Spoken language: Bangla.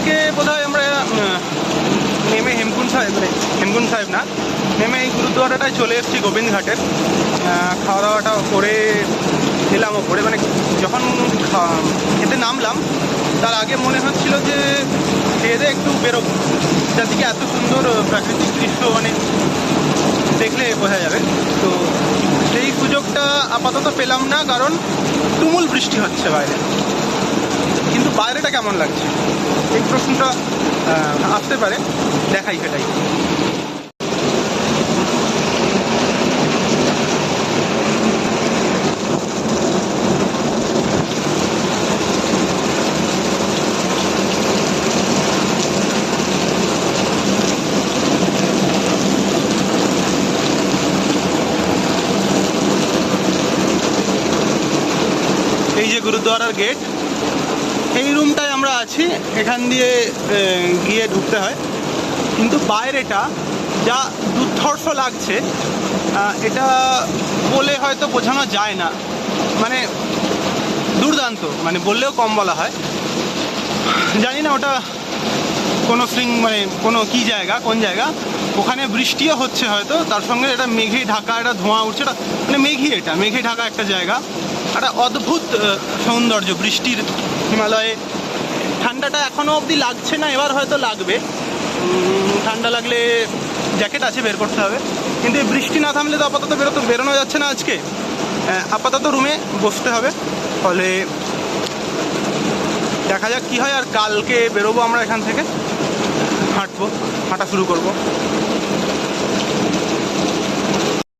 থেকে বোধহয় আমরা নেমে হেমকুন্ড সাহেব মানে হেমকুন্ড সাহেব না, নেমে এই গুরুদুয়ারাটায় চলে এসেছি গোবিন্দ ঘাটের খাওয়া দাওয়াটা করে এলাম ওপরে মানে যখন খেতে নামলাম, তার আগে মনে হচ্ছিল যে খেয়ে একটু বেরোবো। চারদিকে এত সুন্দর প্রাকৃতিক দৃশ্য মানে দেখলে বোঝা যাবে। তো সেই সুযোগটা আপাতত পেলাম না, কারণ তুমুল বৃষ্টি হচ্ছে বাইরে। কিন্তু বাইরেটা কেমন লাগছে? এই প্রশ্নটা আসতে পারে। দেখাই সেটাই। এই যে গুরুদ্বারার গেট এই রুমটায় আমরা আছি। এখান দিয়ে গিয়ে ঢুকতে হয়। কিন্তু বাইরেটা যা দুর্ধর্ষ লাগছে এটা বলে হয়তো বোঝানো যায় না। মানে দুর্দান্ত মানে বললেও কম বলা হয়। জানি না ওটা কোনো সিং মানে কোনো কি জায়গা, কোন জায়গা। ওখানে বৃষ্টিও হচ্ছে হয়তো, তার সঙ্গে এটা মেঘে ঢাকা, একটা ধোঁয়া উঠছে। এটা মানে মেঘই এটা মেঘে ঢাকা একটা জায়গা। একটা অদ্ভুত সৌন্দর্য। বৃষ্টির হিমালয়ে ঠান্ডাটা এখনও অবধি লাগছে না, এবার হয়তো লাগবে। ঠান্ডা লাগলে জ্যাকেট আছে, বের করতে হবে। কিন্তু এই বৃষ্টি না থামলে তো আপাতত বেরোতে বেরোনো যাচ্ছে না আজকে। আপাতত রুমে বসতে হবে। ফলে দেখা যাক কি হয়, আর কালকে বেরোবো আমরা এখান থেকে। হাঁটবো, হাঁটা শুরু করব।